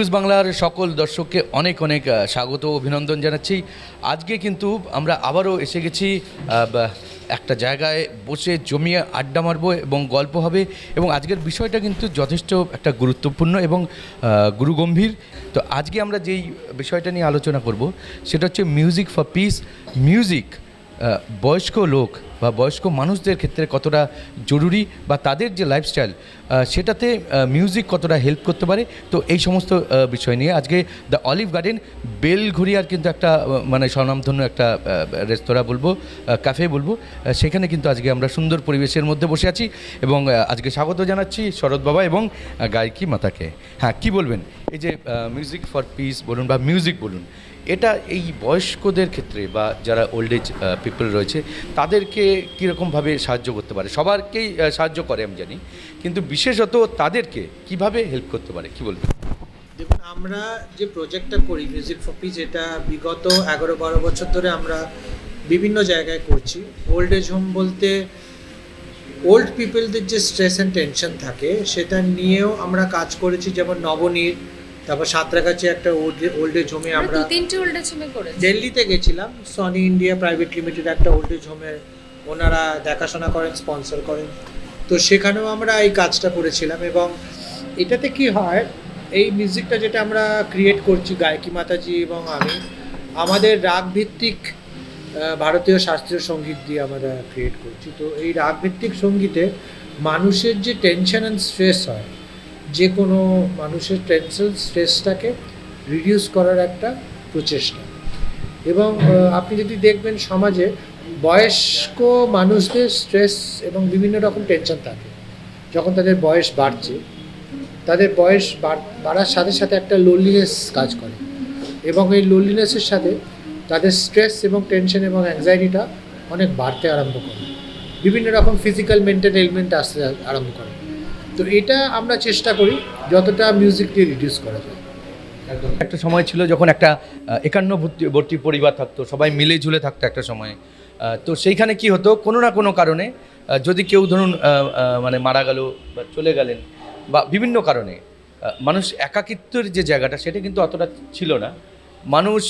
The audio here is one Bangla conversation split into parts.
নিউজ বাংলার সকল দর্শককে অনেক অনেক স্বাগত অভিনন্দন জানাচ্ছি। আজকে কিন্তু আমরা আবারও এসে গেছি একটা জায়গায় বসে জমিয়ে আড্ডা মারবো এবং গল্প হবে এবং আজকের বিষয়টা কিন্তু যথেষ্ট একটা গুরুত্বপূর্ণ এবং গুরুগম্ভীর। তো আজকে আমরা যেই বিষয়টা নিয়ে আলোচনা করব, সেটা হচ্ছে মিউজিক ফর পিস মিউজিক বয়স্ক লোক বা বয়স্ক মানুষদের ক্ষেত্রে কতটা জরুরি বা তাদের যে লাইফস্টাইল সেটাতে মিউজিক কতটা হেল্প করতে পারে? তো এই সমস্ত বিষয় নিয়ে আজকে দ্য অলিভ গার্ডেন বেলঘরিয়ার কিন্তু একটা মানে স্বনামধন্য একটা রেস্তোরাঁ বলব ক্যাফে বলব সেখানে কিন্তু আজকে আমরা সুন্দর পরিবেশের মধ্যে বসে আছি এবং আজকে স্বাগত জানাচ্ছি শরৎ বাবা এবং গায়িকী মাতাকে। হ্যাঁ কি বলবেন? এই যে মিউজিক ফর পিস বলুন বা মিউজিক বলুন এটা এই বয়স্কদের ক্ষেত্রে বা যারা ওল্ড এজ পিপল রয়েছে, তাদেরকে কীরকমভাবে সাহায্য করতে পারে? সবারকেই সাহায্য করে আমি জানি, কিন্তু বিশেষত তাদেরকে কীভাবে হেল্প করতে পারে? কি বলবেন? দেখুন, আমরা যে প্রজেক্টটা করি মিউজিক ফর পিস এটা বিগত এগারো বারো বছর ধরে আমরা বিভিন্ন জায়গায় করছি। ওল্ড এজ হোম বলতে ওল্ড পিপলদের যে স্ট্রেস অ্যান্ড টেনশন থাকে, সেটা নিয়েও আমরা কাজ করেছি, যেমন নবনীর তারপর সাঁতরাগাছি একটা ওল্ড এজ হোমে আমরা তিনটে ওল্ড এজ হোমে করেছি। দিল্লিতে গেছিলাম সনি ইন্ডিয়া প্রাইভেট লিমিটেড একটা ওল্ড এজ হোমের ওনারা দেখাশোনা করেন স্পন্সর করেন। তো সেখানেও আমরা এই কাজটা করেছিলাম এবং এটাতে কি হয় এই মিউজিকটা যেটা আমরা ক্রিয়েট করছি গায়কি মাতাজি এবং আমি আমাদের রাগ ভিত্তিক আহ, ভারতীয় শাস্ত্রীয় সংগীত দিয়ে আমরা ক্রিয়েট করছি। তো এই রাগ ভিত্তিক সঙ্গীতে মানুষের যে টেনশন অ্যান্ড স্ট্রেস হয় যে কোনো মানুষের টেনশন স্ট্রেসটাকে রিডিউস করার একটা প্রচেষ্টা। এবং আপনি যদি দেখবেন সমাজে বয়স্ক মানুষদের স্ট্রেস এবং বিভিন্ন রকম টেনশন থাকে। যখন তাদের বয়স বাড়ছে, তাদের বয়স বাড়- বাড়ার সাথে সাথে একটা লোনলিনেস কাজ করে। এবং এই লোনলিনেসের সাথে তাদের স্ট্রেস এবং টেনশন এবং অ্যাংজাইটিটা অনেক বাড়তে আরম্ভ করে। বিভিন্ন রকম ফিজিক্যাল মেন্টাল এলিমেন্ট আসতে আরম্ভ করে। তো এটা আমরা চেষ্টা করি যতটা মিউজিক দিয়ে রিডিউস করা যায়। একটা সময় ছিল যখন একটা একান্ন ভর্তি পরিবার থাকতো, সবাই মিলে ঝুলে থাকতো একটা সময়। তো সেইখানে কি হতো, কোনো না কোনো কারণে যদি কেউ ধরুন মানে মারা গেল বা চলে গেলেন, বা বিভিন্ন কারণে মানুষ একাকিত্বের যে জায়গাটা, সেটা কিন্তু অতটা ছিল না। মানুষ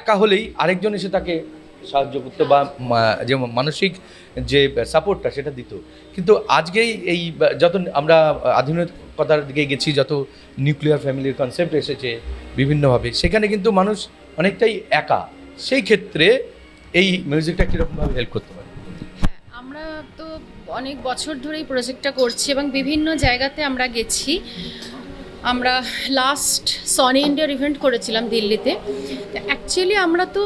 একা হলেই আরেকজন এসে তাকে সাহায্য করতো বা যে মানসিক যে সাপোর্টটা সেটা দিত। কিন্তু আজকেই এই যত আমরা আধুনিকতার দিকে গেছি, যত নিউক্লিয়ার ফ্যামিলির কনসেপ্ট এসেছে বিভিন্নভাবে, সেখানে কিন্তু মানুষ অনেকটাই একা। সেই ক্ষেত্রে এই মিউজিকটা কীরকমভাবে হেল্প করতে পারে? হ্যাঁ আমরা তো অনেক বছর ধরে এই প্রজেক্টটা করছি এবং বিভিন্ন জায়গাতে আমরা গেছি। আমরা লাস্ট সনি ইন্ডিয়ার ইভেন্ট করেছিলাম দিল্লিতে। অ্যাকচুয়ালি আমরা তো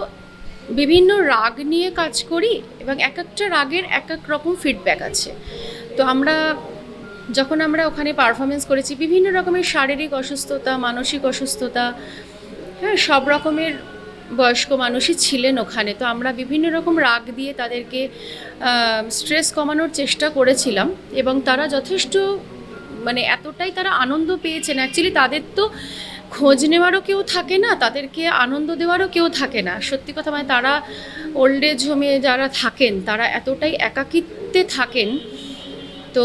বিভিন্ন রাগ নিয়ে কাজ করি এবং এক একটা রাগের এক এক রকম ফিডব্যাক আছে। তো আমরা যখন আমরা ওখানে পারফরমেন্স করেছি, বিভিন্ন রকমের শারীরিক অসুস্থতা, মানসিক অসুস্থতা হ্যাঁ সব রকমের বয়স্ক মানুষই ছিলেন ওখানে। তো আমরা বিভিন্ন রকম রাগ দিয়ে তাদেরকে স্ট্রেস কমানোর চেষ্টা করেছিলাম এবং তারা যথেষ্ট মানে এতটাই তারা আনন্দ পেয়েছেন। অ্যাকচুয়ালি তাদের তো খোঁজ নেওয়ারও কেউ থাকে না, তাদেরকে আনন্দ দেওয়ারও কেউ থাকে না। সত্যি কথা মানে তারা ওল্ড এজ হোমে যারা থাকেন, তারা এতটাই একাকিত্বে থাকেন। তো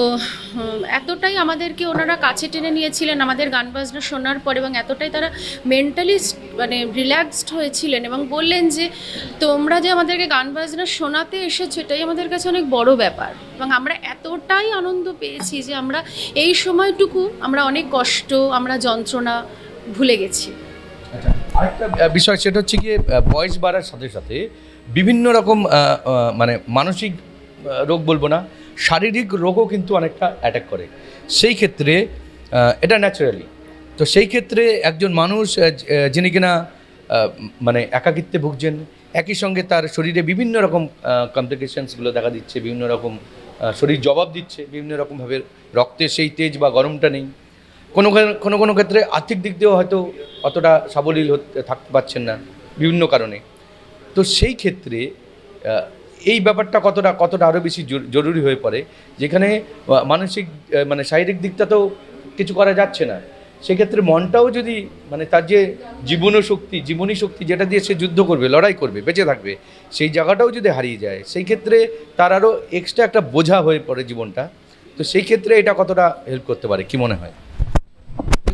এতটাই আমাদেরকে ওনারা কাছে টেনে নিয়েছিলেন, আমাদের গান বাজনা শোনার পর এবং এতটাই তারা মেন্টালি মানে রিল্যাক্সড হয়েছিলেন এবং বললেন যে, তোমরা যে আমাদেরকে গান বাজনা শোনাতে এসেছ, এটাই আমাদের কাছে অনেক বড় ব্যাপার। এবং আমরা এতটাই আনন্দ পেয়েছি যে আমরা এই সময়টুকু আমরা অনেক কষ্ট, আমরা যন্ত্রণা ভুলে গেছি। আচ্ছা আরেকটা বিষয় সেটা হচ্ছে গিয়ে বয়স বাড়ার সাথে সাথে বিভিন্ন রকম মানে মানসিক রোগ বলব না, শারীরিক রোগও কিন্তু অনেকটা অ্যাটাক করে। সেই ক্ষেত্রে এটা ন্যাচারালি তো সেই ক্ষেত্রে একজন মানুষ যিনি কিনা মানে একাকিত্বে ভুগছেন, একই সঙ্গে তার শরীরে বিভিন্ন রকম কমপ্লিকেশনসগুলো দেখা দিচ্ছে, বিভিন্ন রকম শরীর জবাব দিচ্ছে, বিভিন্ন রকমভাবে রক্তের সেই তেজ বা গরমটা নেই। কোনো কোনো কোনো ক্ষেত্রে আর্থিক দিক দিয়েও হয়তো অতটা সাবলীল হতে থাকতে পারছেন না বিভিন্ন কারণে। তো সেই ক্ষেত্রে এই ব্যাপারটা কতটা কতটা আরও বেশি জরু- জরুরি হয়ে পড়ে, যেখানে মানসিক মানে শারীরিক দিকটা তো কিছু করা যাচ্ছে না। সেক্ষেত্রে মনটাও যদি মানে তার যে জীবন শক্তি, জীবনী শক্তি যেটা দিয়ে সে যুদ্ধ করবে, লড়াই করবে, বেঁচে থাকবে, সেই জায়গাটাও যদি হারিয়ে যায়, সেই ক্ষেত্রে তার আরও এক্সট্রা একটা বোঝা হয়ে পড়ে জীবনটা। তো সেই ক্ষেত্রে এটা কতটা হেল্প করতে পারে, কি মনে হয়?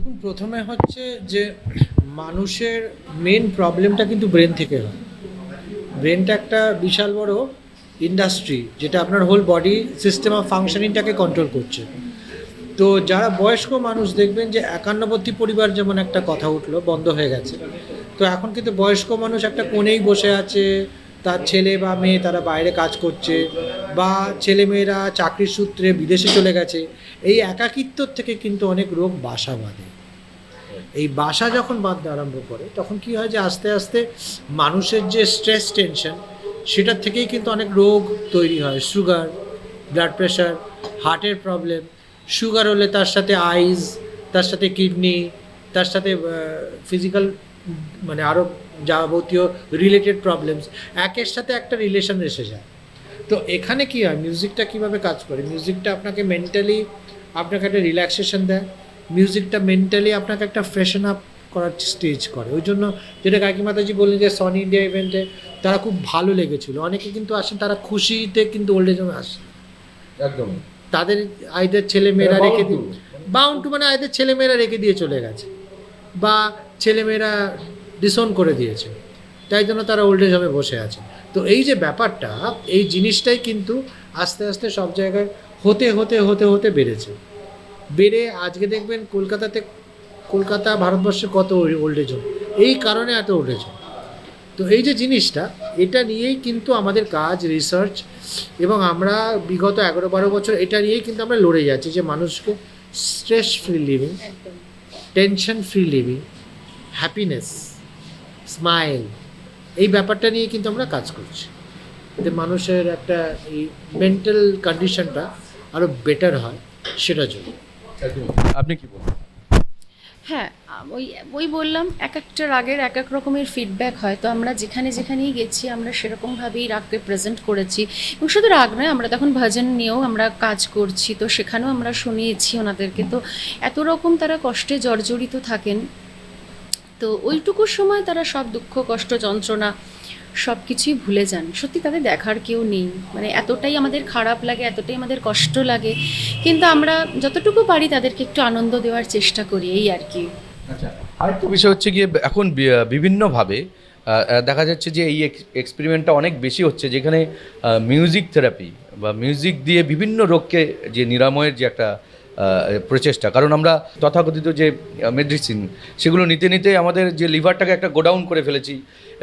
দেখুন, প্রথমে হচ্ছে যে মানুষের মেন প্রবলেমটা কিন্তু ব্রেন থেকে হয়। ব্রেনটা একটা বিশাল বড় ইন্ডাস্ট্রি যেটা আপনার হোল বডি সিস্টেম অফ ফাংশনিংটাকে কন্ট্রোল করছে। তো যারা বয়স্ক মানুষ দেখবেন যে একান্নবর্তী পরিবার যেমন একটা কথা উঠল, বন্ধ হয়ে গেছে। তো এখন কিন্তু বয়স্ক মানুষ একটা কোণেই বসে আছে, তার ছেলে বা মেয়ে তারা বাইরে কাজ করছে, বা ছেলে মেয়েরা চাকরির সূত্রে বিদেশে চলে গেছে। এই একাকিত্ব থেকে কিন্তু অনেক রোগ বাসা বাঁধে। এই বাসা যখন বাঁধতে আরম্ভ করে, তখন কি হয় যে আস্তে আস্তে মানুষের যে স্ট্রেস টেনশন সেটার থেকেই কিন্তু অনেক রোগ তৈরি হয়। সুগার ব্লাড প্রেশার হার্টের প্রবলেম সুগার হলে তার সাথে আইজ তার সাথে কিডনি তার সাথে ফিজিক্যাল মানে আরও যাবতীয় রিলেটেড প্রবলেমস একের সাথে একটা রিলেশন এসে যায়। তো এখানে কি হয় মিউজিকটা কীভাবে কাজ করে? মিউজিকটা আপনাকে মেন্টালি আপনাকে একটা রিল্যাক্সেশন দেয়। মিউজিকটা মেন্টালি আপনাকে একটা ফ্রেশন আপ করার স্টেজ করে। ওই জন্য যেটা কাকি মাতাজি বললেন যে সনি ইন্ডিয়া ইভেন্টে তারা খুব ভালো লেগেছিল। অনেকে কিন্তু আসেন তারা খুশিতে কিন্তু ওল্ড এজ আসে একদম। তাদের আইদের ছেলে মেয়েরা রেখে দিয়ে বাউন্ড টু মানে আইদের ছেলে মেয়েরা রেখে দিয়ে চলে গেছে। বা ছেলে মেয়েরা ডিসন করে দিয়েছে। তাই জন্য তারা ওল্ড এজ হোমে বসে আছে। তো এই যে ব্যাপারটা এই জিনিসটাই কিন্তু আস্তে আস্তে সব জায়গায় হতে হতে হতে হতে বেড়েছে। বেড়ে আজকে দেখবেন কলকাতাতে, কলকাতা ভারতবর্ষে কত ওল্ড এজ এই কারণে এত ওল্ড এজ তো এই যে জিনিসটা, এটা নিয়েই কিন্তু আমাদের কাজ রিসার্চ এবং আমরা বিগত এগারো বারো বছর, এটা নিয়েই কিন্তু আমরা লড়ে যাচ্ছি যে মানুষকে stress free living tension free living happiness smile এই ব্যাপারটা নিয়ে কিন্তু আমরা কাজ করছি। এতে মানুষের একটা এই মেন্টাল কন্ডিশনটা আরও বেটার হয় সেটার জন্য। আপনি কি বলবেন? হ্যাঁ ওই ওই বললাম, এক একটা রাগের এক এক রকমের ফিডব্যাক হয়। তো আমরা যেখানে যেখানেই গেছি, আমরা সেরকমভাবেই রাগকে প্রেজেন্ট করেছি। এবং শুধু রাগ নয়, আমরা তখন ভজন নিয়েও আমরা কাজ করছি। তো সেখানেও আমরা শুনিয়েছি ওনাদেরকে। তো এত রকম তারা কষ্টে জর্জরিত থাকেন। তো ওইটুকু সময় তারা সব দুঃখ, কষ্ট, যন্ত্রণা সব কিছুই ভুলে যান। সত্যি তাদের দেখার কেউ নেই। মানে এতটাই আমাদের খারাপ লাগে, এতটাই আমাদের কষ্ট লাগে। কিন্তু আমরা যতটুকু পারি তাদেরকে একটু আনন্দ দেওয়ার চেষ্টা করি, এই আর কি। আচ্ছা আরেকটা বিষয় হচ্ছে গিয়ে এখন বিভিন্নভাবে দেখা যাচ্ছে যে এই এক্সপেরিমেন্টটা অনেক বেশি হচ্ছে, যেখানে মিউজিক থেরাপি বা মিউজিক দিয়ে বিভিন্ন রোগকে যে নিরাময়ের যে একটা প্রচেষ্টা। কারণ আমরা তথাকথিত যে মেডিসিন সেগুলো নিতে নিতে আমাদের যে লিভারটাকে একটা গোডাউন করে ফেলেছি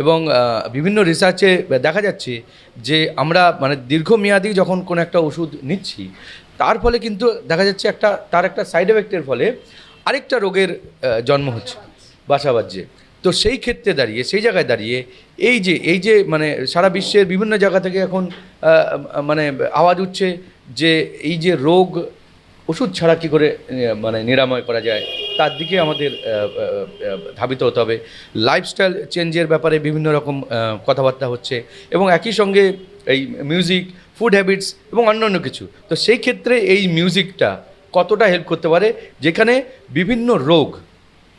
এবং বিভিন্ন রিসার্চে দেখা যাচ্ছে যে আমরা মানে দীর্ঘমেয়াদী যখন কোনো একটা ওষুধ নিচ্ছি, তার ফলে কিন্তু দেখা যাচ্ছে একটা, তার একটা সাইড এফেক্টের ফলে আরেকটা রোগের জন্ম হচ্ছে বাসা তো সেই ক্ষেত্রে দাঁড়িয়ে, সেই জায়গায় দাঁড়িয়ে এই যে এই যে মানে সারা বিশ্বের বিভিন্ন জায়গা থেকে এখন মানে আওয়াজ উঠছে যে এই যে রোগ ওষুধ ছাড়া কী করে মানে নিরাময় করা যায়? তার দিকে আমাদের ধাবিত হতে হবে। লাইফস্টাইল চেঞ্জের ব্যাপারে বিভিন্ন রকম কথাবার্তা হচ্ছে এবং একই সঙ্গে এই মিউজিক ফুড হ্যাবিটস এবং অন্যান্য কিছু। তো সেই ক্ষেত্রে এই মিউজিকটা কতটা হেল্প করতে পারে? যেখানে বিভিন্ন রোগ,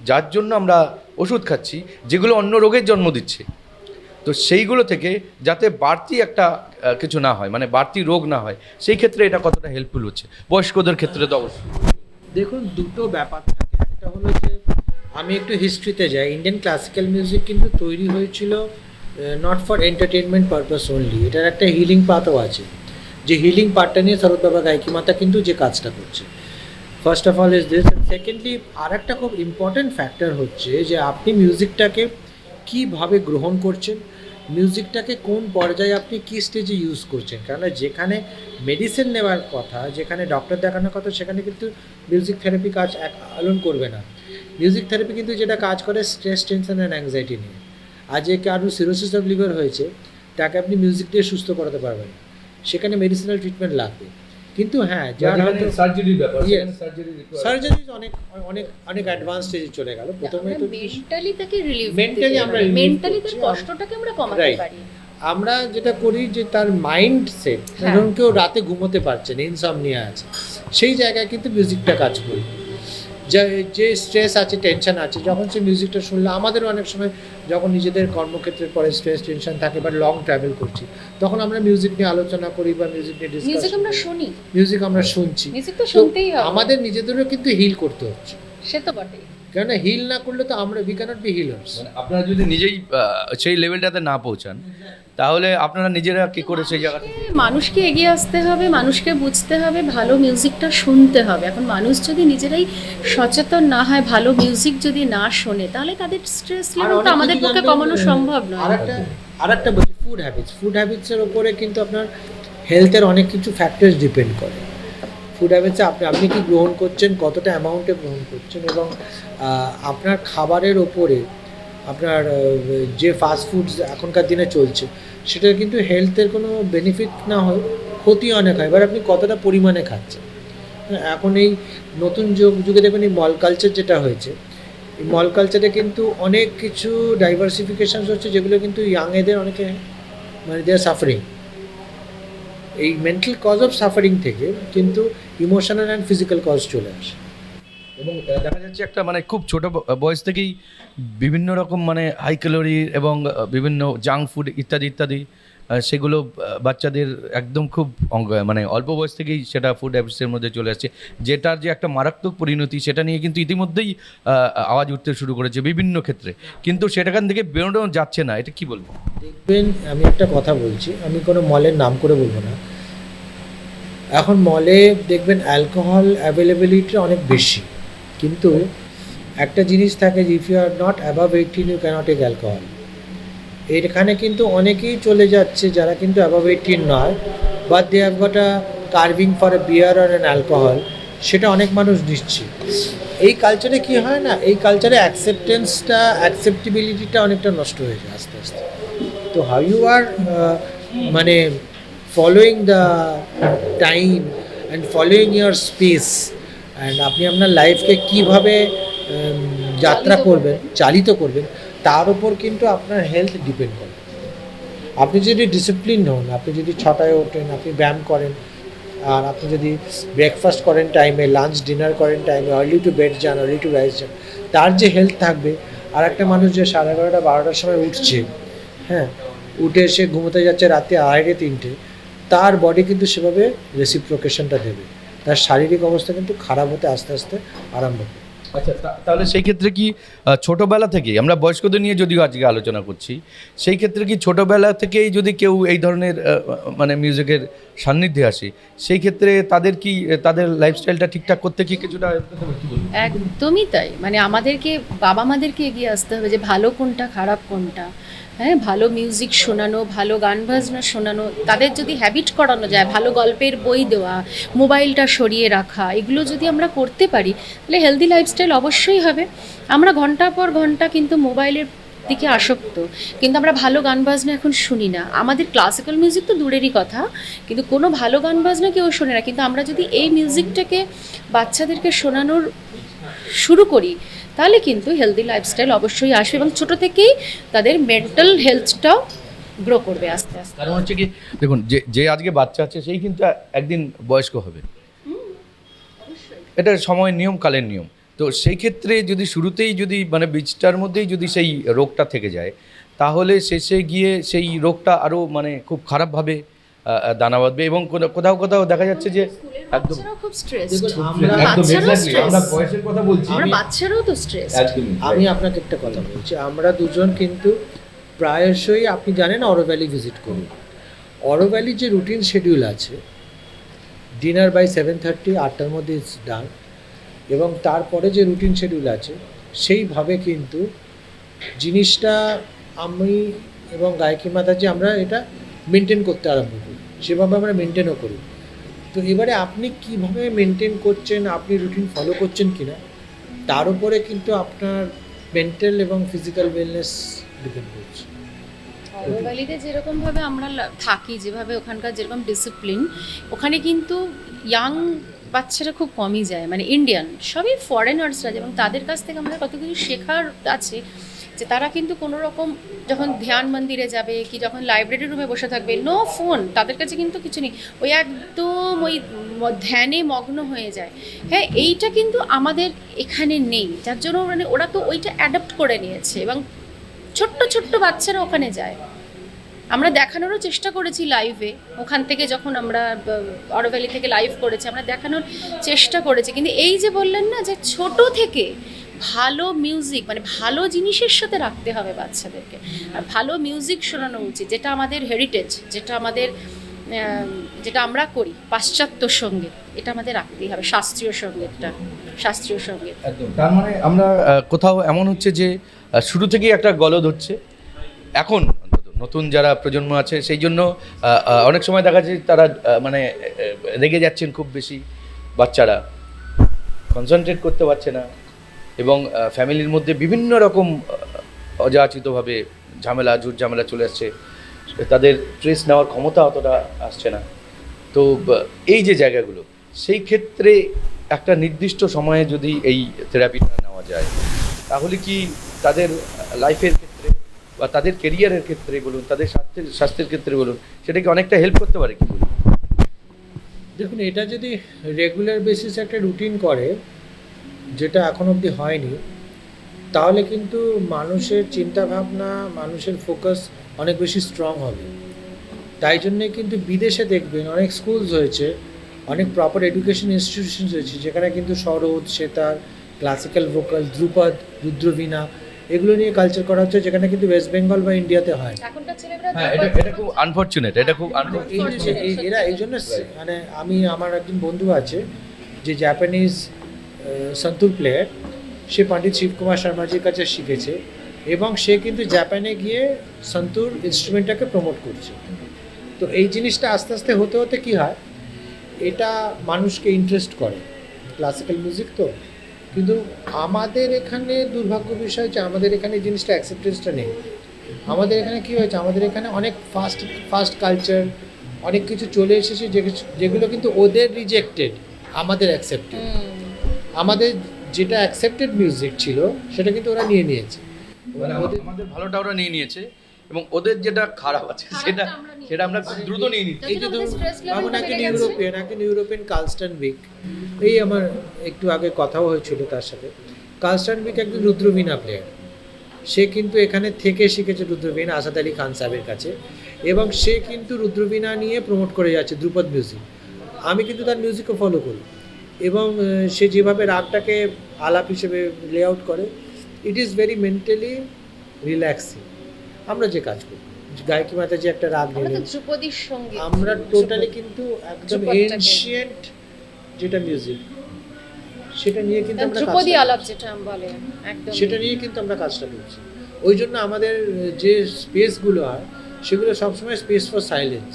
যার জন্য আমরা ওষুধ খাচ্ছি, যেগুলো অন্য রোগের জন্ম দিচ্ছে। তো সেইগুলো থেকে যাতে বাড়তি একটা কিছু না হয় মানে বাড়তি রোগ না হয়, সেই ক্ষেত্রে এটা কতটা হেল্পফুল হচ্ছে। বয়স্কদের ক্ষেত্রে তো অবশ্যই। দেখুন, দুটো ব্যাপার থাকে। একটা হলো যে, আমি একটু হিস্ট্রিতে যাই। ইন্ডিয়ান ক্লাসিক্যাল মিউজিক কিন্তু তৈরি হয়েছিল not for entertainment purpose only এটার একটা হিলিং পাথও আছে। যে হিলিং পার্টটা নিয়ে শরৎ বাবা গায়কি মাতা কিন্তু যে কাজটা করছে। First of all is this secondly আর একটা খুব ইম্পর্ট্যান্ট ফ্যাক্টর হচ্ছে যে, আপনি মিউজিকটাকে কীভাবে গ্রহণ করছেন মিউজিকটাকে কোন পর্যায়ে আপনি কী স্টেজে ইউজ করছেন? কেননা যেখানে মেডিসিন নেওয়ার কথা, যেখানে ডক্টর দেখানোর কথা, সেখানে কিন্তু মিউজিক থেরাপি কাজ এক আলোন করবে না। মিউজিক থেরাপি কিন্তু যেটা কাজ করে স্ট্রেস টেনশন অ্যান্ড অ্যাংজাইটি নিয়ে। আজ যে কারও সিরোসিস অফ লিভার হয়েছে, তাকে আপনি মিউজিক দিয়ে সুস্থ করাতে পারবেন। সেখানে মেডিসিনাল ট্রিটমেন্ট লাগবে। কিন্তু হ্যাঁ যার হয়তো সার্জারির ব্যাপার Yes. সেখানে surgery require- সার্জারি অনেক অনেক অনেক অ্যাডভান্স স্টেজে চলে গেল। প্রথমে তো মেন্টালি তাকে রিলিফ মেন্টালি আমরা মেন্টালি তার কষ্টটাকে আমরা কমাতে পারি। আমরা যেটা করি যে তার মাইন্ড সেট। ধরুন কেউ রাতে ঘুমোতে পারছে না ইনসমনিয়া আছে। সেই জায়গায় কিন্তু মিউজিকটা কাজ করবে যে যে স্ট্রেস আছে টেনশন আছে যখন সে মিউজিকটা শুনলে আমাদেরও অনেক সময় যখন নিজেদের কর্মক্ষেত্রের পরে স্ট্রেস টেনশন থাকে বা লং ট্রাভেল করছি তখন আমরা মিউজিক নিয়ে আলোচনা করি বা মিউজিক নিয়ে মিউজিক আমরা শুনি। মিউজিক আমরা শুনছি। মিউজিক তো শুনতেই হবে। আমাদের নিজেদেরও কিন্তু হিল করতে হচ্ছে। সে তো বটেই। কেননা হিল না করলে তো আমরা উই ক্যানট বি হিলার্স মানে আপনারা যদি নিজেই সেই লেভেলটাতে না পৌঁছান তাহলে আপনারা নিজেরা কি করে সেই জায়গা মানুষকে এগিয়ে আসতে হবে মানুষকে বুঝতে হবে ভালো মিউজিকটা শুনতে হবে। এখন মানুষ যদি নিজেরাই সচেতন না হয় ভালো মিউজিক যদি না শোনে তাহলে তাদের স্ট্রেস লেভেল তো আমাদের পক্ষে কমানো সম্ভব নয়। আরেকটা আরেকটা বলছি ফুড হ্যাবিটস ফুড হ্যাবিটসের উপরে কিন্তু আপনার হেলথের অনেক কিছু ফ্যাক্টরস ডিপেন্ড করে। ফুড হ্যাবিটসে আপনি আপনি কি গ্রহণ করছেন কতটা অ্যামাউন্টে গ্রহণ করছেন এবং আহ, আপনার খাবারের ওপরে আপনার যে ফাস্ট ফুডস এখনকার দিনে চলছে সেটা কিন্তু হেলথের কোনো বেনিফিট না হয় ক্ষতি অনেক হয়। এবার আপনি কতটা পরিমাণে খাচ্ছেন? হ্যাঁ, এখন এই নতুন যুগ যুগে দেখবেন এই মল কালচার যেটা হয়েছে এই মল কালচারে কিন্তু অনেক কিছু ডাইভার্সিফিকেশন হচ্ছে যেগুলো কিন্তু ইয়াং এদের অনেকে মানে দে আর সাফারিং এই মেন্টাল কজ অফ সাফারিং থেকে কিন্তু ইমোশনাল অ্যান্ড ফিজিক্যাল কজ চলে আসে। এবং দেখা যাচ্ছে একটা মানে খুব ছোট বয়স থেকেই বিভিন্ন রকম মানে হাই ক্যালোরি এবং বিভিন্ন জাঙ্ক ফুড ইত্যাদি ইত্যাদি সেগুলো বাচ্চাদের একদম খুব অঙ্গ- মানে অল্প বয়স থেকেই সেটা ফুড হ্যাবিটসের মধ্যে চলে আসছে। যেটার যে একটা মারাত্মক পরিণতি, সেটা নিয়ে কিন্তু ইতিমধ্যেই আওয়াজ উঠতে শুরু করেছে বিভিন্ন ক্ষেত্রে। কিন্তু সেটাখান থেকে বেরোনো যাচ্ছে না, এটা কি বলব? দেখবেন, আমি একটা কথা বলছি, আমি কোনো মলের নাম করে বলব না। এখন মলে দেখবেন অ্যালকোহল অ্যাভেলেবিলিটি অনেক বেশি। কিন্তু একটা জিনিস থাকে if you are not above eighteen you can't take alcohol এখানে কিন্তু অনেকেই চলে যাচ্ছে যারা কিন্তু অ্যাবাভ এইটিন নয় but they have got a craving for a beer R an alcohol সেটা অনেক মানুষ নিচ্ছে। এই কালচারে কি হয় না? এই কালচারে অ্যাকসেপ্টেন্সটা অ্যাকসেপ্টেবিলিটিটা অনেকটা নষ্ট হয়ে যায় আস্তে আস্তে। তো হাউ ইউ আর মানে following the time and following your space and আপনি আপনার লাইফকে কীভাবে যাত্রা করবেন চালিত করবেন তার উপর কিন্তু আপনার হেলথ ডিপেন্ড করে। আপনি যদি ডিসিপ্লিন হন আপনি যদি ছটায় ওঠেন আপনি ব্যায়াম করেন আর আপনি যদি ব্রেকফাস্ট করেন টাইমে লাঞ্চ ডিনার করেন টাইমে আর্লি টু বেড যান আর্লি টু রাইস যান তার যে হেলথ থাকবে আর একটা মানুষ যে সাড়ে এগারোটা বারোটার সময় উঠছে হ্যাঁ উঠে এসে ঘুমোতে যাচ্ছে রাতে আড়াইটে তিনটে তার বডি কিন্তু সেভাবে রেসিপ্রোকেশনটা দেবে। তার শারীরিক অবস্থা কিন্তু খারাপ হতে আস্তে আস্তে আরম্ভ করে। আচ্ছা তাহলে সেই ক্ষেত্রে কি ছোটবেলা থেকেই আমরা বয়স্কদের নিয়ে যদিও আজকে আলোচনা করছি সেই ক্ষেত্রে কি ছোটবেলা থেকেই যদি কেউ এই ধরনের মানে মিউজিকের সান্নিধ্যে আসে সেই ক্ষেত্রে তাদের কি তাদের লাইফস্টাইলটা ঠিকঠাক করতে কি কিছুটা একদমই তাই। মানে আমাদেরকে বাবা মাদেরকে এগিয়ে আসতে হবে যে ভালো কোনটা খারাপ কোনটা। হ্যাঁ ভালো মিউজিক শোনানো, ভালো গান বাজনা শোনানো, তাদের যদি হ্যাবিট করানো যায়, ভালো গল্পের বই দেওয়া, মোবাইলটা সরিয়ে রাখা, এগুলো যদি আমরা করতে পারি, তাহলে হেলদি লাইফস্টাইল অবশ্যই হবে। আমরা ঘণ্টা পর ঘণ্টা কিন্তু মোবাইলের দিকে আসক্ত, কিন্তু আমরা ভালো গান বাজনা এখন শুনি না। আমাদের ক্লাসিক্যাল মিউজিক তো দূরেরই কথা, কিন্তু কোনো ভালো গান বাজনা কেউ শোনে না। কিন্তু আমরা যদি এই মিউজিকটাকে বাচ্চাদেরকে শোনানোর শুরু করি তাহলে কিন্তু হেলদি লাইফস্টাইল অবশ্যই আসবে এবং ছোট থেকেই তাদের মেন্টাল হেলথটাও গ্রো করবে আস্তে আস্তে। কারণ হচ্ছে কি, দেখুন, যে যে আজকে বাচ্চা আছে, সেই কিন্তু একদিন বয়স্ক হবে। এটা সময় নিয়ম, কালের নিয়ম। তো সেই ক্ষেত্রে যদি শুরুতেই যদি মানে বীজটার মধ্যেই যদি সেই রোগটা থেকে যায়, তাহলে শেষে গিয়ে সেই রোগটা আরও মানে খুব খারাপভাবে দানা বাঁধবে এবং কোথাও কোথাও দেখা যাচ্ছে যে একদম খুব স্ট্রেস আমরা বয়সের কথা বলছি। আমরা বাচ্চারাও তো স্ট্রেস আমি আপনাকে একটা কথা বলছি আমরা দুজন কিন্তু প্রায়শই আপনি জানেন অরো ভ্যালি ভিজিট করি। অরো ভ্যালির যে রুটিন শিডিউল আছে ডিনার বাই সেভেন থার্টি আটটার মধ্যে ইটস ডান এবং তারপরে যে রুটিন শিডিউল আছে সেইভাবে কিন্তু জিনিসটা আমি এবং গায়কি মাতাজি আমরা এটা মেনটেন করতে আরম্ভ করি। সেভাবে আমরা মেনটেনও করি। তো এবারে আপনি কীভাবে মেনটেন করছেন, আপনি রুটিন ফলো করছেন কি না তার উপরে কিন্তু আপনার মেন্টাল এবং ফিজিক্যাল ওয়েলনেস ডিপেন্ড করছে। ভ্যালিতে যেরকমভাবে আমরা থাকি, যেভাবে ওখানকার যেরকম ডিসিপ্লিন ওখানে কিন্তু ইয়াং বাচ্চারা খুব কমই যায়। মানে ইন্ডিয়ান সবই ফরেনার্সরা এবং তাদের কাছ থেকে আমাদের কত কিছু শেখার আছে যে তারা কিন্তু কোনো রকম যখন ধ্যান মন্দিরে যাবে কি যখন লাইব্রেরি রুমে বসে থাকবে নো ফোন তাদের কাছে কিন্তু কিছু নেই। ওই একদম ওই ধ্যানে মগ্ন হয়ে যায়। হ্যাঁ এইটা কিন্তু আমাদের এখানে নেই। যার জন্য মানে ওরা তো ওইটা অ্যাডাপ্ট করে নিয়েছে এবং ছোট্ট ছোট্ট বাচ্চারা ওখানে যায়। আমরা দেখানোরও চেষ্টা করেছি লাইভে ওখান থেকে যখন আমরা অরভ্যালি থেকে লাইভ করেছি, আমরা দেখানোর চেষ্টা করেছি। কিন্তু এই যে বললেন না যে ছোট থেকে ভালো মিউজিক মানে ভালো জিনিসের সাথে রাখতে হবে বাচ্চাদেরকে। আর ভালো মিউজিক শোনানো উচিত, যেটা আমাদের হেরিটেজ যেটা আমাদের যেটা আমরা করি, পাশ্চাত্য সংগীত, এটা আমাদের রাখতেই হবে, শাস্ত্রীয় সঙ্গীতটা, শাস্ত্রীয় সংগীত। তার মানে আমরা কোথাও এমন হচ্ছে যে শুরু থেকেই একটা গলদ হচ্ছে, এখন নতুন যারা প্রজন্ম আছে, সেই জন্য অনেক সময় দেখা যায় তারা মানে রেগে যাচ্ছেন খুব বেশি, বাচ্চারা। কনসেন্ট্রেট করতে পারছে না। এবং ফ্যামিলির মধ্যে বিভিন্ন রকম অযাচিতভাবে ঝামেলা ঝুট ঝামেলা চলে আসছে। তাদের স্ট্রেস নেওয়ার ক্ষমতা অতটা আসছে না। তো এই যে জায়গাগুলো, সেই ক্ষেত্রে একটা নির্দিষ্ট সময়ে যদি এই থেরাপিটা নেওয়া যায়, তাহলে কি তাদের লাইফের ক্ষেত্রে বা তাদের কেরিয়ারের ক্ষেত্রে বলুন, তাদের স্বাস্থ্যের স্বাস্থ্যের ক্ষেত্রে বলুন, সেটাকে অনেকটা হেল্প করতে পারে কি বলুন? দেখুন, এটা যদি রেগুলার বেসিস একটা রুটিন করে যেটা এখন অবধি হয়নি তাহলে কিন্তু মানুষের চিন্তা ভাবনা মানুষের ফোকাস অনেক বেশি স্ট্রং হবে তাই জন্যে কিন্তু বিদেশে দেখবেন অনেক স্কুলস হয়েছে অনেক প্রপার এডুকেশন ইনস্টিটিউশনস হয়েছে যেখানে কিন্তু সরোদ সেতার ক্লাসিক্যাল ভোকাল ধ্রুপদ রুদ্রবীণা এগুলো নিয়ে কালচার করা হচ্ছে যেখানে কিন্তু ওয়েস্ট বেঙ্গল বা ইন্ডিয়াতে হয় হ্যাঁ এটা এটা খুব আনফর্চুনেট এটা খুব এরা এই জন্য মানে আমি আমার একজন বন্ধু আছে যে জাপানিজ সন্তুর প্লেয়ার সে পণ্ডিত শিবকুমার শর্মাজির কাছে শিখেছে এবং সে কিন্তু জাপানে গিয়ে সন্তুর ইনস্ট্রুমেন্টটাকে প্রমোট করছে। তো এই জিনিসটা আস্তে আস্তে হতে হতে কি হয়? এটা মানুষকে ইন্টারেস্ট করে। ক্লাসিক্যাল মিউজিক তো। কিন্তু আমাদের এখানে দুর্ভাগ্য বিষয় যে আমাদের এখানে জিনিসটা অ্যাকসেপ্টেন্সটা নেই। আমাদের এখানে কি হয়েছে? আমাদের এখানে অনেক ফাস্ট ফাস্ট কালচার অনেক কিছু চলে এসেছে যেগুলো কিন্তু ওদের রিজেক্টেড আমাদের অ্যাকসেপ্টেড আমাদের যেটা অ্যাকসেপ্টেড মিউজিক ছিল সেটা কিন্তু ওরা নিয়ে নিয়েছে। মানে আমাদের ভালোটা ওরা নিয়ে নিয়েছে এবং ওদের যেটা খারাপ আছে সেটা সেটা আমরা দ্রুত নিয়ে নিচ্ছি। তাই এই যে ভাবুন গেছে। ইউরোপিয়ান একজন ইউরোপিয়ান কালস্টান উইক এই আমার একটু আগে কথাও হয়েছিল তার সাথে। কালস্টান উইক একজন রুদ্রবীণা প্লেয়ার সে কিন্তু এখানে থেকে শিখেছে রুদ্রবীণা আসাদ আলী খান সাহেবের কাছে। এবং সে কিন্তু রুদ্রবীণা নিয়ে প্রমোট করে যাচ্ছে ধ্রুপদ মিউজিক আমি কিন্তু তার মিউজিকও ফলো করি। এবং সে যেভাবে রাগটাকে আলাপ হিসেবে লে আউট করে it is very mentally relaxing আমরা যে কাজ করি গায়কি মাতা যে একটা রাগ সংগীত আমরা টোটালি কিন্তু একদম। এনশিয়েন্ট যেটা মিউজিক সেটা নিয়ে কিন্তু আমরা ধ্রুপদী আলাপ যেটা বলে একদম সেটা নিয়ে কিন্তু আমরা কাজটা করছি। ওই জন্য আমাদের যে স্পেসগুলো হয় সেগুলো সবসময় space for silence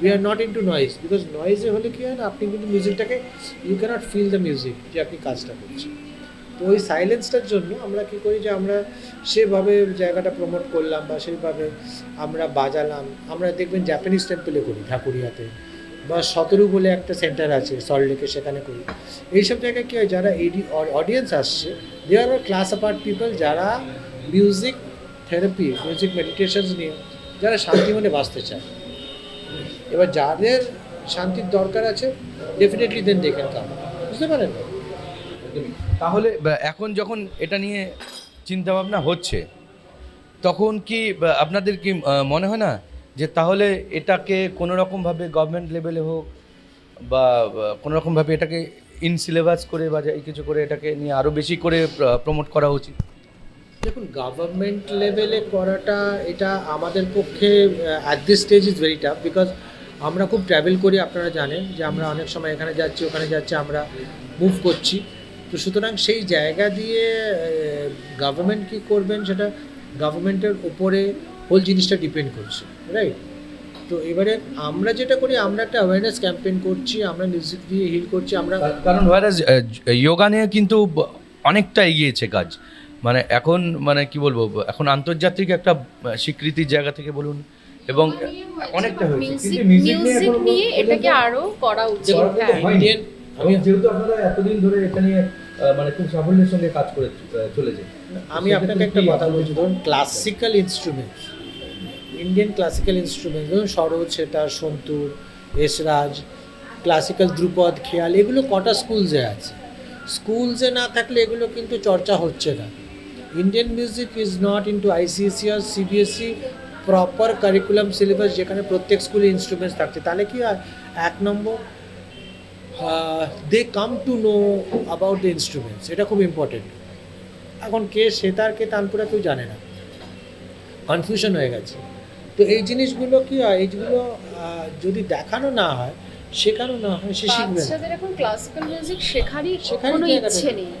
we are not into noise because নয়েজে হলে কি হয় না, আপনি কিন্তু মিউজিকটাকে you can't feel the music যে আপনি কাজটা করছেন। তো ওই সাইলেন্সটার জন্য আমরা কি করি যে আমরা সেভাবে জায়গাটা প্রমোট করলাম বা সেইভাবে আমরা বাজালাম। আমরা দেখবেন জাপানিজ টেম্পলে করি, ঢাকুরিয়াতে। বা সতেরু বলে একটা সেন্টার আছে সল্টলেকে সেখানে করি। এইসব জায়গায় কী হয়, যারা এডি অডিয়েন্স আসছে they are class apart people যারা মিউজিক থেরাপি মিউজিক মেডিটেশনস নিয়ে, যারা শান্তি মনে বাঁচতে চায়। এবার যাদের শান্তির দরকার আছে ডেফিনেটলি দেন দেখেন কাম বুঝতে পারেন? তাহলে এখন যখন এটা নিয়ে চিন্তা ভাবনা হচ্ছে তখন কি আপনাদের কি মনে হয় না যে তাহলে এটাকে কোনো রকমভাবে গভর্নমেন্ট লেভেলে হোক বা বা, কোনো রকমভাবে এটাকে ইন সিলেবাস করে বা এই কিছু করে এটাকে নিয়ে আরও বেশি করে প্রমোট করা উচিত? দেখুন গভর্নমেন্ট লেভেলে করাটা এটা আমাদের পক্ষে at this stage is very tough because আমরা খুব ট্রাভেল করি, আপনারা জানেন যে আমরা অনেক সময় এখানে যাচ্ছি, ওখানে যাচ্ছি, আমরা মুভ করছি। তো সুতরাং সেই জায়গা দিয়ে গভর্নমেন্ট কী করবেন সেটা গভর্নমেন্টের উপরে হোল জিনিসটা ডিপেন্ড করছে রাইট তো এবারে আমরা যেটা করি, আমরা একটা অ্যাওয়ারনেস ক্যাম্পেইন করছি, আমরা মিউজিক দিয়ে হিল করছি, আমরা কারণ ওয়ারাজ যোগা নিয়ে কিন্তু অনেকটা এগিয়েছে কাজ। মানে এখন মানে কি বলব, এখন আন্তর্জাতিক একটা স্বীকৃতির জায়গা থেকে বলুন এবং অনেকটা হয়েছে। মিউজিক কিন্তু মিউজিক নিয়ে এটাকে আরও করা উচিত হ্যাঁ। ইন্ডিয়ান এবং যেহেতু আপনারা এতদিন ধরে এটা নিয়ে মানে খুব সাফল্যের সঙ্গে কাজ করে চলেছে আমি আপনাকে একটা কথা বলছি ধরুন classical instruments Indian classical instruments ধরুন সরোজ সেতার সন্তুর এসরাজ ক্লাসিক্যাল ধ্রুপদ খেয়াল এগুলো কটা স্কুলসে আছে? স্কুলসে না থাকলে এগুলো কিন্তু চর্চা হচ্ছে না। Indian music is not into ICSC R CBSE proper curriculum syllabus যেখানে প্রত্যেক স্কুলে ইনস্ট্রুমেন্টস থাকছে। তাহলে কি হয়? এক নম্বর they come to know about the instruments এটা খুব ইম্পর্টেন্ট এখন কে সেতার কে তানপুরা কেউ জানে না। কনফিউশন হয়ে গেছে। তো এই জিনিসগুলো কি হয়? এইগুলো যদি দেখানো না হয় শেখানো না হয় সে শিখবে এখন ক্লাসিক্যাল মিউজিক শেখারই কোনো ইচ্ছে নেই।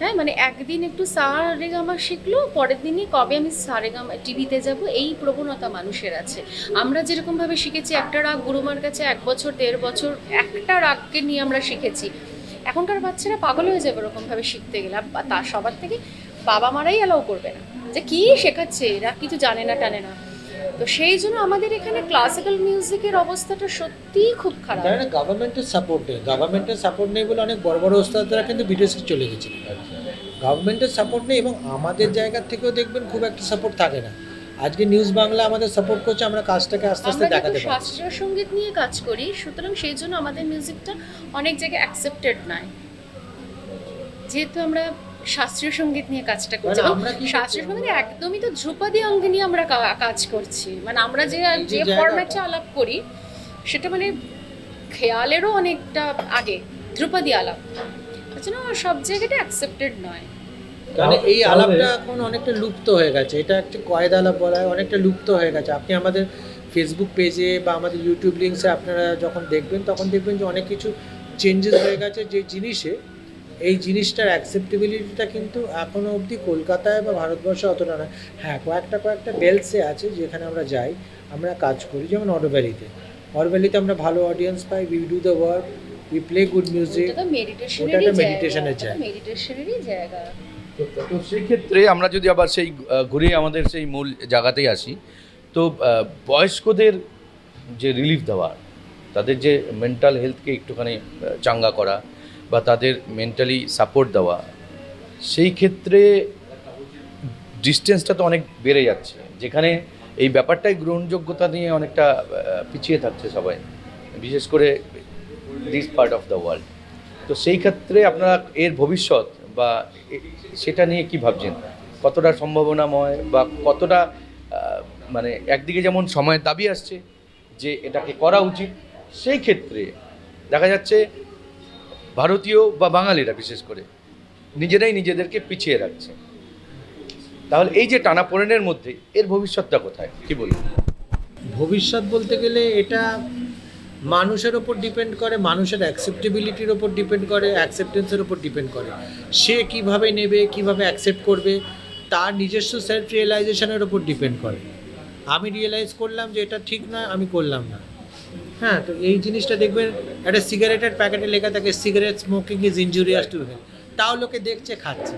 হ্যাঁ মানে একদিন একটু সা রেগামা শিখলো, পরের দিনই কবে আমি সা রেগামা টিভিতে যাব, এই প্রবণতা মানুষের আছে। আমরা যেরকমভাবে শিখেছি, একটা রাগ গুরুমার কাছে এক বছর, দেড় বছর, একটা রাগকে নিয়ে আমরা শিখেছি। এখনকার বাচ্চারা পাগল হয়ে যাবে ওরকমভাবে শিখতে গেলে তার সবার থেকে বাবা মারাই অ্যালাউ করবে না। যে কী শেখাচ্ছে, এরা কিছু জানে না, টানে না। তো সেই জন্য আমাদের এখানে ক্লাসিক্যাল মিউজিকের অবস্থাটা সত্যিই খুব খারাপ। তাই না গভর্নমেন্টের সাপোর্ট নেই। গভর্নমেন্টের সাপোর্ট নেই বলে অনেক বড় বড় ওস্তাদরা কিন্তু বিদেশে চলে গেছিল গভর্নমেন্টের সাপোর্ট নেই এবং আমাদের জায়গার থেকেও দেখবেন খুব একটা সাপোর্ট থাকে না। আজকে নিউজ বাংলা আমাদের সাপোর্ট করছে আমরা কাজটাকে আস্তে আস্তে দেখাতে পারছি। শাস্ত্রীয় সংগীত নিয়ে কাজ করি সুতরাং সেই জন্য আমাদের মিউজিকটা অনেক জায়গায় অ্যাকসেপ্টেড নয়। যেহেতু আমরা শাস্ত্রীয় সংগীত নিয়ে কাজটা করছি। মানে এবং করছি? শাস্ত্রীয় সংগীত একদমই তো ধ্রুপদী অঙ্গ নিয়ে আমরা কাজ করছি। মানে আমরা যে যে ফরম্যাটে আলাপ করি সেটা মানে খেয়ালেরও অনেকটা আগে ধ্রুপদী আলাপ। জন্য সব জায়গাটা অ্যাকসেপ্টেড নয়। কারণ এই আলাপটা এখন অনেকটা লুপ্ত হয়ে গেছে। এটা একটা কয়েদ আলাপ বলা হয় অনেকটা লুপ্ত হয়ে গেছে। আপনি আমাদের ফেসবুক পেজে বা আমাদের ইউটিউব লিঙ্কসে আপনারা যখন দেখবেন তখন দেখবেন যে অনেক কিছু চেঞ্জেস হয়ে গেছে যে জিনিসে। এই জিনিসটার অ্যাকসেপ্টেবিলিটিটা কিন্তু এখনও অবধি কলকাতায় বা ভারতবর্ষে অতটা না হ্যাঁ কয়েকটা কয়েকটা বেলসে আছে যেখানে আমরা যাই আমরা কাজ করি যেমন অরভ্যালিতে অরভ্যালিতে আমরা ভালো audience pi we do the work we play good music ওটা একটা মেডিটেশনের জায়গা। মেডিটেশনেরই জায়গা। তো- তো সেক্ষেত্রে আমরা যদি আবার সেই ঘুরে আমাদের সেই মূল জায়গাতেই আসি তো বয়স্কদের যে রিলিফ দেওয়া তাদের যে মেন্টাল হেলথকে একটুখানি চাঙ্গা করা বা তাদের মেন্টালি সাপোর্ট দেওয়া, সেই ক্ষেত্রে ডিস্টেন্সটা তো অনেক বেড়ে যাচ্ছে। যেখানে এই ব্যাপারটাই গ্রহণযোগ্যতা নিয়ে অনেকটা পিছিয়ে থাকছে সবাই, বিশেষ করে this part of the world তো সেই ক্ষেত্রে আপনারা এর ভবিষ্যৎ বা সেটা নিয়ে কি ভাবছেন? কতটা সম্ভাবনাময় বা কতটা মানে একদিকে যেমন সময়ের দাবি আসছে যে এটাকে করা উচিত, সেই ক্ষেত্রে দেখা যাচ্ছে ভারতীয় বা বাঙালিরা, বিশেষ করে, নিজেরাই নিজেদেরকে পিছিয়ে রাখছে। তাহলে এই যে টানাপোড়েনের মধ্যে, এর ভবিষ্যৎটা কোথায়? কি বলবেন? ভবিষ্যৎ বলতে গেলে এটা মানুষের ওপর ডিপেন্ড করে, মানুষের অ্যাকসেপ্টেবিলিটির ওপর ডিপেন্ড করে অ্যাকসেপ্টেন্সের ওপর ডিপেন্ড করে। সে কীভাবে নেবে, কীভাবে অ্যাকসেপ্ট করবে, তার নিজস্ব সেলফ রিয়েলাইজেশনের ওপর ডিপেন্ড করে। আমি রিয়েলাইজ করলাম যে এটা ঠিক নয়, আমি করলাম না। হ্যাঁ তো এই জিনিসটা দেখবেন একটা সিগারেটের প্যাকেটে লেখা থাকে cigarette smoking is injurious to health তাও লোকে দেখছে খাচ্ছে।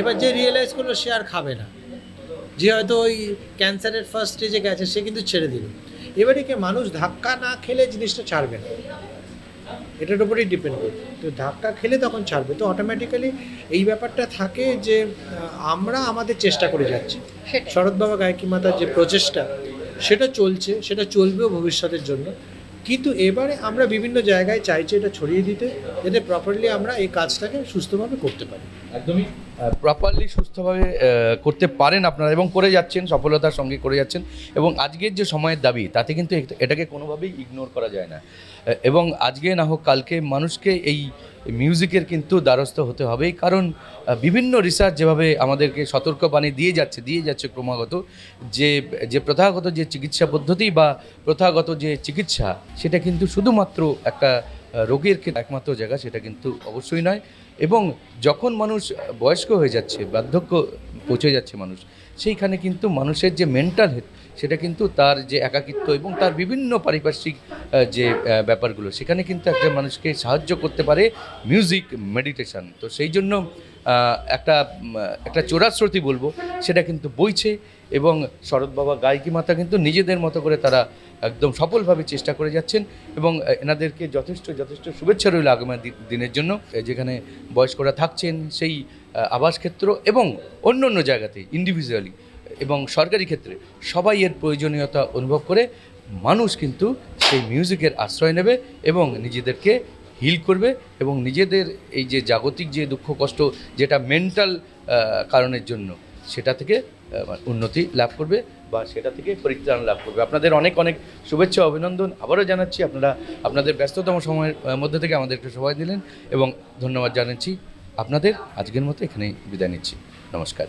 এবার যে রিয়েলাইজ করল সে আর খাবে না। যে হয়তো ওই ক্যান্সারের ফার্স্ট স্টেজে গেছে সে কিন্তু ছেড়ে দিল। এবারে কি মানুষ ধাক্কা না খেলে জিনিসটা ছাড়বে না? এটার উপরেই ডিপেন্ড করবে। তো ধাক্কা খেলে তখন ছাড়বে। তো অটোমেটিক্যালি এই ব্যাপারটা থাকে যে আমরা আমাদের চেষ্টা করে যাচ্ছি। শরৎ বাবা গায়কী মাতার যে প্রচেষ্টা সেটা চলছে সেটা চলবেও ভবিষ্যতের জন্য। কিন্তু এবারে আমরা বিভিন্ন জায়গায় চাইছি এটা ছড়িয়ে দিতে, যাতে প্রপারলি আমরা এই কাজটাকে সুস্থভাবে করতে পারি। একদমই প্রপারলি সুস্থভাবে করতে পারেন আপনারা এবং করে যাচ্ছেন, সফলতার সঙ্গে করে যাচ্ছেন এবং আজকের যে সময়ের দাবি, তাতে কিন্তু এটাকে কোনোভাবেই ইগনোর করা যায় না। এবং আজকে না হোক কালকে মানুষকে এই মিউজিকের কিন্তু দ্বারস্থ হতে হবেই। কারণ বিভিন্ন রিসার্চ যেভাবে আমাদেরকে সতর্কবাণী দিয়ে যাচ্ছে দিয়ে যাচ্ছে ক্রমাগত, যে যে প্রথাগত যে চিকিৎসা পদ্ধতি বা প্রথাগত যে চিকিৎসা, সেটা কিন্তু শুধুমাত্র একটা রোগের একমাত্র জায়গা, সেটা কিন্তু অবশ্যই নয়। এবং যখন মানুষ বয়স্ক হয়ে যাচ্ছে, বার্ধক্য পৌঁছে যাচ্ছে মানুষ, সেইখানে কিন্তু মানুষের যে মেন্টাল হেলথ সেটা কিন্তু তার যে একাকিত্ব এবং তার বিভিন্ন পারিপার্শ্বিক যে ব্যাপারগুলো, সেখানে কিন্তু একটা মানুষকে সাহায্য করতে পারে মিউজিক মেডিটেশন তো সেই জন্য একটা একটা চোরাশ্রুতি বলব, সেটা কিন্তু বইছে এবং শরৎ বাবা গায়কী মাতা কিন্তু নিজেদের মতো করে তারা একদম সফলভাবে চেষ্টা করে যাচ্ছেন এবং এনাদেরকে যথেষ্ট যথেষ্ট শুভেচ্ছা রইল আগামী দিনের জন্য। যেখানে বয়স্করা থাকছেন সেই আবাসক্ষেত্র এবং অন্য অন্য জায়গাতে ইন্ডিভিজুয়ালি এবং সরকারি ক্ষেত্রে সবাই এর প্রয়োজনীয়তা অনুভব করে মানুষ কিন্তু সেই মিউজিকের আশ্রয় নেবে এবং নিজেদেরকে হিল করবে এবং নিজেদের এই যে জাগতিক যে দুঃখ কষ্ট যেটা মেন্টাল কারণের জন্য সেটা থেকে উন্নতি লাভ করবে বা সেটা থেকে পরিত্রাণ লাভ করবে। আপনাদের অনেক অনেক শুভেচ্ছা অভিনন্দন। আবারও জানাচ্ছি আপনারা আপনাদের ব্যস্ততম সময়ের মধ্যে থেকে আমাদেরকে সময় দিলেন এবং ধন্যবাদ জানাচ্ছি। আপনাদের আজকের মতো এখানেই বিদায় নিচ্ছি। নমস্কার।